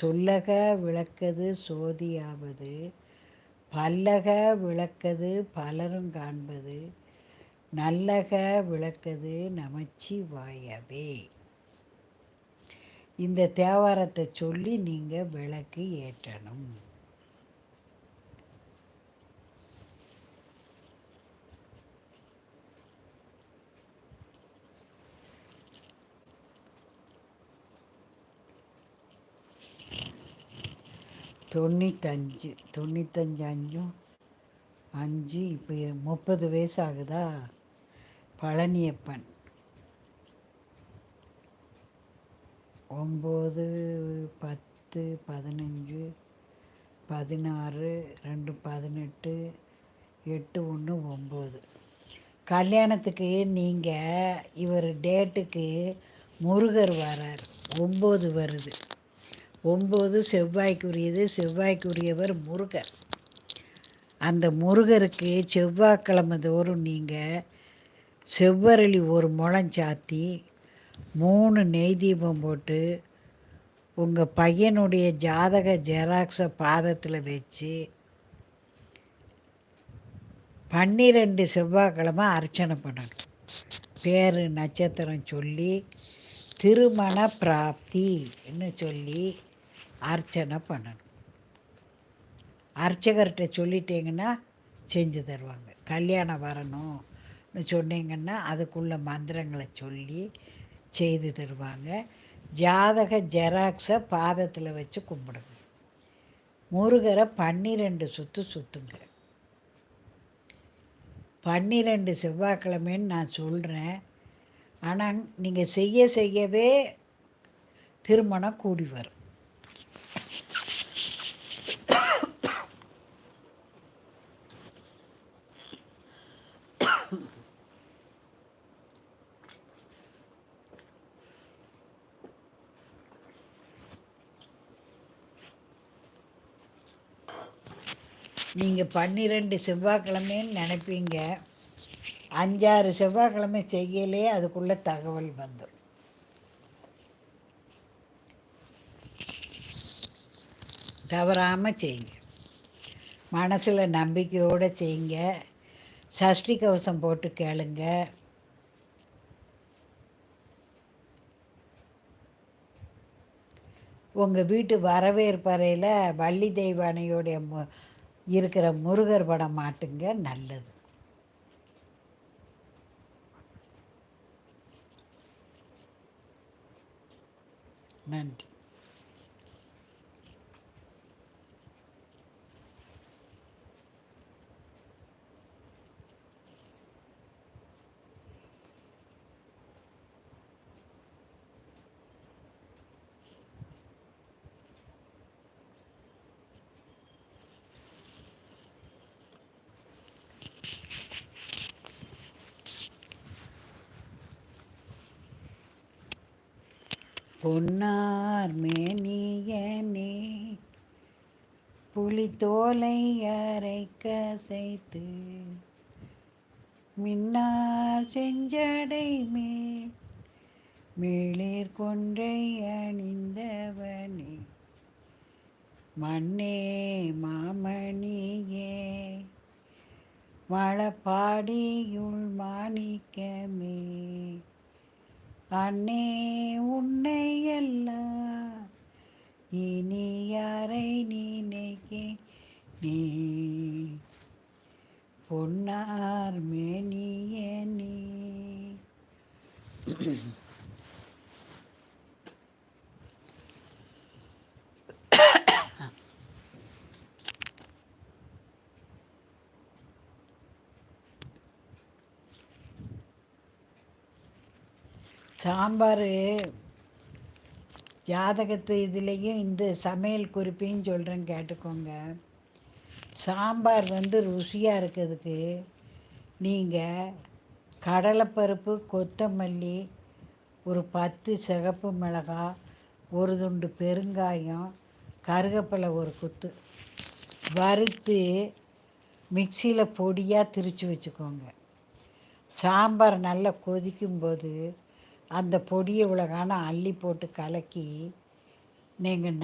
சொல்லக விளக்கது சோதியாவது பல்லக விளக்கது பலரும் காண்பது நல்லக விளக்கது நமச்சிவாயவே இந்த தேவாரத்தை சொல்லி நீங்கள் விளக்கு ஏற்றணும். தொண்ணூத்தஞ்சு தொண்ணூத்தஞ்சு அஞ்சும் அஞ்சு இப்போ முப்பது வயசு ஆகுதா பழனியப்பன். ஒம்பது பத்து பதினஞ்சு பதினாறு ரெண்டு பதினெட்டு எட்டு ஒன்று ஒம்பது. கல்யாணத்துக்கு நீங்கள் இவர் டேட்டுக்கு முருகர் வரார். ஒம்பது வருது. ஒம்பது செவ்வாய்க்குரியது செவ்வாய்க்குரியவர் முருகர். அந்த முருகருக்கு செவ்வாய்க்கிழமை தோறும் நீங்கள் செவ்வரளி ஒரு முளம் சாத்தி மூணு நெய் தீபம் போட்டு உங்கள் பையனுடைய ஜாதக ஜெராக்ஸை பாதத்தில் வச்சு பன்னிரெண்டு செவ்வாய்க்கிழமை அர்ச்சனை பண்ணணும். பேர் நட்சத்திரம் சொல்லி திருமண பிராப்தின்னு சொல்லி அர்ச்சனை பண்ணணும். அர்ச்சகர்கிட்ட சொல்லிட்டீங்கன்னா செஞ்சு தருவாங்க. கல்யாணம் வரணும்னு சொன்னீங்கன்னா அதுக்குள்ள மந்திரங்களை சொல்லி செய்து தருவாங்க. ஜாதக ஜெராக்ஸை பாதத்தில் வச்சு கும்பிடுங்க. முருகரை பன்னிரெண்டு சுற்று சுற்றுங்க பன்னிரெண்டு செவ்வாய்க்கிழமைன்னு நான் சொல்கிறேன் ஆனால் நீங்கள் செய்ய செய்யவே திருமணம் கூடி வரும். நீங்கள் பன்னிரெண்டு செவ்வாய்க்கிழமைன்னு நினைப்பீங்க. அஞ்சாறு செவ்வாய்க்கிழமை செய்யலே அதுக்குள்ளே தகவல் வந்துடும். தவறாமல் செய்யுங்க. மனசில் நம்பிக்கையோடு செய்யுங்க. சஷ்டி கவசம் போட்டு கேளுங்க. உங்கள் வீட்டு வரவேற்பறையில் வள்ளி தெய்வானையோடைய இருக்கிற முருகர் படம் மாட்டுங்க நல்லது. நன்றி. பொன்னார் மேனியனே புலித்தோலை அரைக்க செய்து மின்னார் செஞ்சடை மே மேளிர் கொன்றை அணிந்தவனே மண்ணே மாமணியே மழப்பாடியுள் மாணிக்கமே. அண்ணே உன்னை எல்லாம் இனி யாரை நினைக்க நீ பொன்னார் மேனிய சாம்பார் ஜாதகத்து இதுலேயும் இந்த சமையல் குறிப்பையும் சொல்கிறேன் கேட்டுக்கோங்க. சாம்பார் வந்து ருசியாக இருக்கிறதுக்கு நீங்கள் கடலைப்பருப்பு கொத்தமல்லி ஒரு பத்து சிகப்பு மிளகாய் ஒரு துண்டு பெருங்காயம் கருகப்பிலை ஒரு குத்து வறுத்து மிக்சியில் பொடியாக திரித்து வச்சுக்கோங்க. சாம்பார் நல்லா கொதிக்கும்போது அந்த பொடியை இவ்வளோ அள்ளி போட்டு கலக்கி நீங்கள்